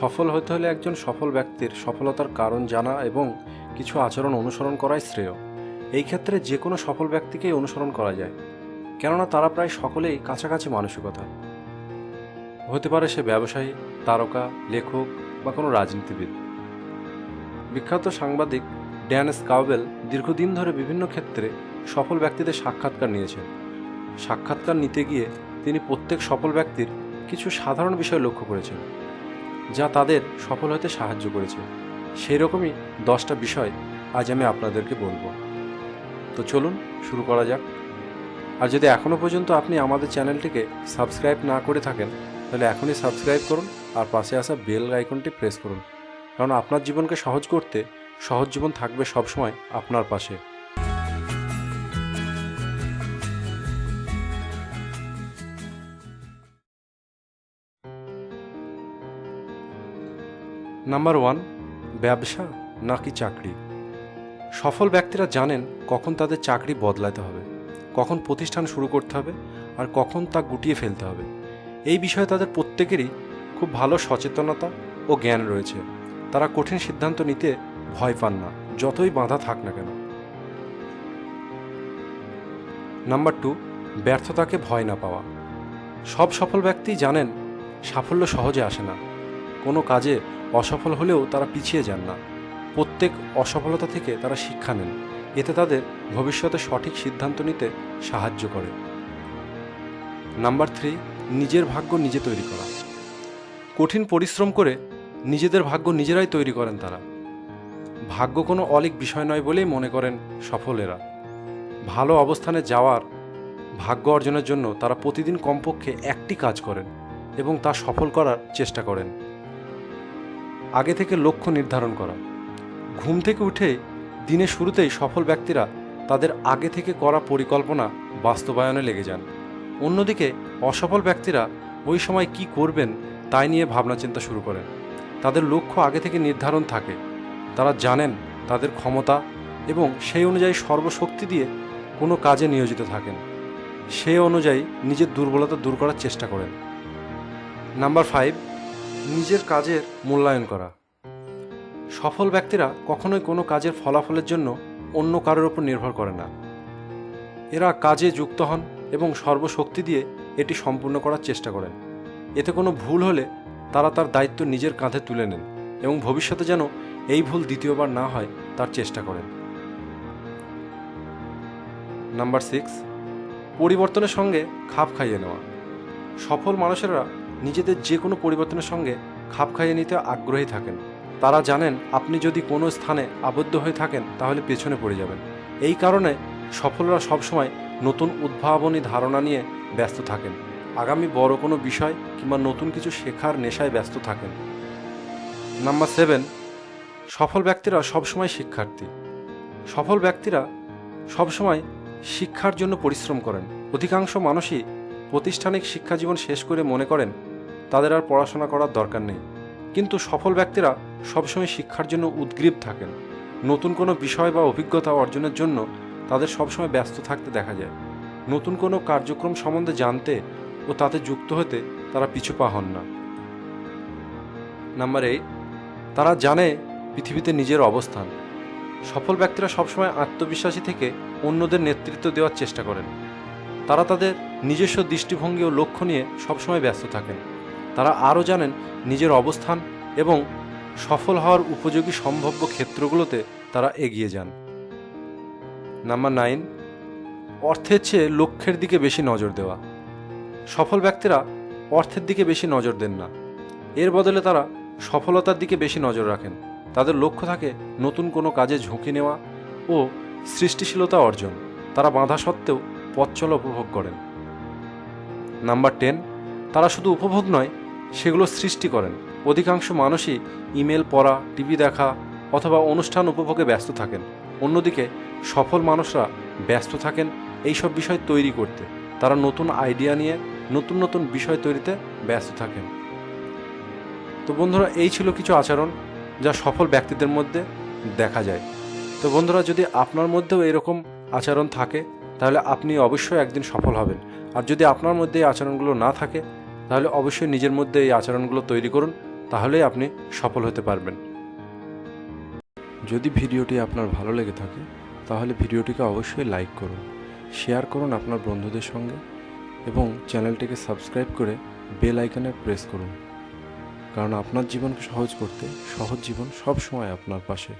সফল হতে হলে একজন সফল ব্যক্তির সফলতার কারণ জানা এবং কিছু আচরণ অনুসরণ করাই শ্রেয়। এই ক্ষেত্রে যে কোনো সফল ব্যক্তিকেই অনুসরণ করা যায়, কেননা তারা প্রায় সকলেই কাছাকাছি মানসিকতা। হতে পারে সে ব্যবসায়ী, তারকা, লেখক বা কোনো রাজনীতিবিদ। বিখ্যাত সাংবাদিক ড্যান স্কাউবেল দীর্ঘদিন ধরে বিভিন্ন ক্ষেত্রে সফল ব্যক্তিদের সাক্ষাৎকার নিয়েছেন। সাক্ষাৎকার নিতে গিয়ে তিনি প্রত্যেক সফল ব্যক্তির কিছু সাধারণ বিষয় লক্ষ্য করেছেন। যা তাদের সফল হতে সাহায্য করেছে। সেই রকমই দশটা বিষয় আজ আমি আপনাদেরকে বলব। তো চলুন, শুরু করা যাক। আর যদি এখনও পর্যন্ত আপনি আমাদের চ্যানেলটিকে সাবস্ক্রাইব না করে থাকেন, তাহলে এখনই সাবস্ক্রাইব করুন আর পাশে আসা বেল আইকনটি প্রেস করুন। কারণ আপনার জীবনকে সহজ করতে সহজ জীবন থাকবে সবসময় আপনার পাশে। নাম্বার ওয়ান ব্যবসা নাকি চাকরি? সফল ব্যক্তিরা জানেন কখন তাদের চাকরি বদলাতে হবে, কখন প্রতিষ্ঠান শুরু করতে হবে, আর কখন তা গুটিয়ে ফেলতে হবে। এই বিষয়ে তাদের প্রত্যেকেরই খুব ভালো সচেতনতা ও জ্ঞান রয়েছে। তারা কঠিন সিদ্ধান্ত নিতে ভয় পান না, যতই বাধা থাক না কেন। নাম্বার টু ব্যর্থতাকে ভয় না পাওয়া। সব সফল ব্যক্তি জানেন সাফল্য সহজে আসে না। কোনো কাজে অসফল হলেও তারা পিছিয়ে যান না। প্রত্যেক অসফলতা থেকে তারা শিক্ষা নেন। এতে তাদের ভবিষ্যতে সঠিক সিদ্ধান্ত নিতে সাহায্য করে। নাম্বার থ্রি, নিজের ভাগ্য নিজে তৈরি করা। কঠিন পরিশ্রম করে নিজেদের ভাগ্য নিজেরাই তৈরি করেন তারা। ভাগ্য কোনো অলিক বিষয় নয় বলেই মনে করেন সফলেরা। ভালো অবস্থানে যাওয়ার ভাগ্য অর্জনের জন্য তারা প্রতিদিন কমপক্ষে একটি কাজ করেন এবং তা সফল করার চেষ্টা করেন। আগে থেকে লক্ষ্য নির্ধারণ করা। ঘুম থেকে উঠে দিনের শুরুতেই সফল ব্যক্তিরা তাদের আগে থেকে করা পরিকল্পনা বাস্তবায়নে লেগে যান। অন্যদিকে, অসফল ব্যক্তিরা ওই সময় কি করবেন তাই নিয়ে ভাবনা চিন্তা শুরু করেন। তাদের লক্ষ্য আগে থেকে নির্ধারণ থাকে। তারা জানেন তাদের ক্ষমতা এবং সেই অনুযায়ী সর্বশক্তি দিয়ে কোনো কাজে নিয়োজিত থাকেন। সেই অনুযায়ী নিজের দুর্বলতা দূর করার চেষ্টা করেন। নাম্বার ফাইভ নিজের কাজের মূল্যায়ন করা। সফল ব্যক্তিরা কখনোই কোনো কাজের ফলাফলের জন্য অন্য কারোর উপর নির্ভর করে না। এরা কাজে যুক্ত হন এবং সর্বশক্তি দিয়ে এটি সম্পূর্ণ করার চেষ্টা করেন। এতে কোনো ভুল হলে তারা তার দায়িত্ব নিজের কাঁধে তুলে নেন এবং ভবিষ্যতে যেন এই ভুল দ্বিতীয়বার না হয় তার চেষ্টা করেন। নাম্বার সিক্স, পরিবর্তনের সঙ্গে খাপ খাইয়ে নেওয়া। সফল মানুষেরা নিজেদের যে কোনো পরিবর্তনের সঙ্গে খাপ খাইয়ে নিতে আগ্রহী থাকেন। তারা জানেন, আপনি যদি কোনো স্থানে আবদ্ধ হয়ে থাকেন, তাহলে পেছনে পড়ে যাবেন। এই কারণে সফলরা সবসময় নতুন উদ্ভাবনী ধারণা নিয়ে ব্যস্ত থাকেন। আগামী বড় কোনো বিষয় কিংবা নতুন কিছু শেখার নেশায় ব্যস্ত থাকেন। নাম্বার সেভেন, সফল ব্যক্তিরা সবসময় শিক্ষার্থী। সফল ব্যক্তিরা সবসময় শিক্ষার জন্য পরিশ্রম করেন। অধিকাংশ মানুষই প্রতিষ্ঠানিক শিক্ষা জীবন শেষ করে মনে করেন তাদের আর পড়াশোনা করার দরকার নেই। কিন্তু সফল ব্যক্তিরা সবসময় শিক্ষার জন্য উদ্গ্রীব থাকেন। নতুন কোনো বিষয় বা অভিজ্ঞতা অর্জনের জন্য তাদের সবসময় ব্যস্ত থাকতে দেখা যায়। নতুন কোনো কার্যক্রম সম্বন্ধে জানতে ও তাতে যুক্ত হতে তারা পিছু পা হন না। নাম্বার এইট তারা জানে পৃথিবীতে নিজের অবস্থান। সফল ব্যক্তিরা সবসময় আত্মবিশ্বাসী থেকে অন্যদের নেতৃত্ব দেওয়ার চেষ্টা করেন। তারা তাদের নিজস্ব দৃষ্টিভঙ্গি ও লক্ষ্য নিয়ে সবসময় ব্যস্ত থাকেন। তারা আরও জানেন নিজের অবস্থান এবং সফল হওয়ার উপযোগী সম্ভাব্য ক্ষেত্রগুলোতে তারা এগিয়ে যান। নাম্বার নাইন, অর্থের চেয়ে লক্ষ্যের দিকে বেশি নজর দেওয়া। সফল ব্যক্তিরা অর্থের দিকে বেশি নজর দেন না। এর বদলে তারা সফলতার দিকে বেশি নজর রাখেন। তাদের লক্ষ্য থাকে নতুন কোনো কাজে ঝুঁকি নেওয়া ও সৃষ্টিশীলতা অর্জন। তারা বাধা সত্ত্বেও পথ চলা উপভোগ করেন। নাম্বার টেন, তারা শুধু উপভোগ নয় সেগুলো সৃষ্টি করেন। অধিকাংশ মানুষই ইমেল পড়া, টিভি দেখা অথবা অনুষ্ঠান উপভোগে ব্যস্ত থাকেন। অন্যদিকে সফল মানুষরা ব্যস্ত থাকেন এইসব বিষয় তৈরি করতে। তারা নতুন আইডিয়া নিয়ে নতুন নতুন বিষয় তৈরিতে ব্যস্ত থাকেন। তো বন্ধুরা, এই ছিল কিছু আচরণ যা সফল ব্যক্তিদের মধ্যে দেখা যায়। তো বন্ধুরা, যদি আপনার মধ্যেও এরকম আচরণ থাকে, তাহলে আপনি অবশ্যই একদিন সফল হবেন। আর যদি আপনার মধ্যে এই আচরণগুলো না থাকে তাহলে অবশ্যই নিজের মধ্যে এই আচরণগুলো তৈরি করুন, তাহলেই আপনি সফল হতে পারবেন। যদি ভিডিওটি আপনার ভালো লেগে থাকে, তাহলে ভিডিওটিকে অবশ্যই লাইক করুন, শেয়ার করুন আপনার বন্ধুদের সঙ্গে এবং চ্যানেলটিকে সাবস্ক্রাইব করে বেল আইকনে প্রেস করুন। কারণ আপনার জীবনকে সহজ করতে সহজ জীবন সব সময় আপনার পাশে।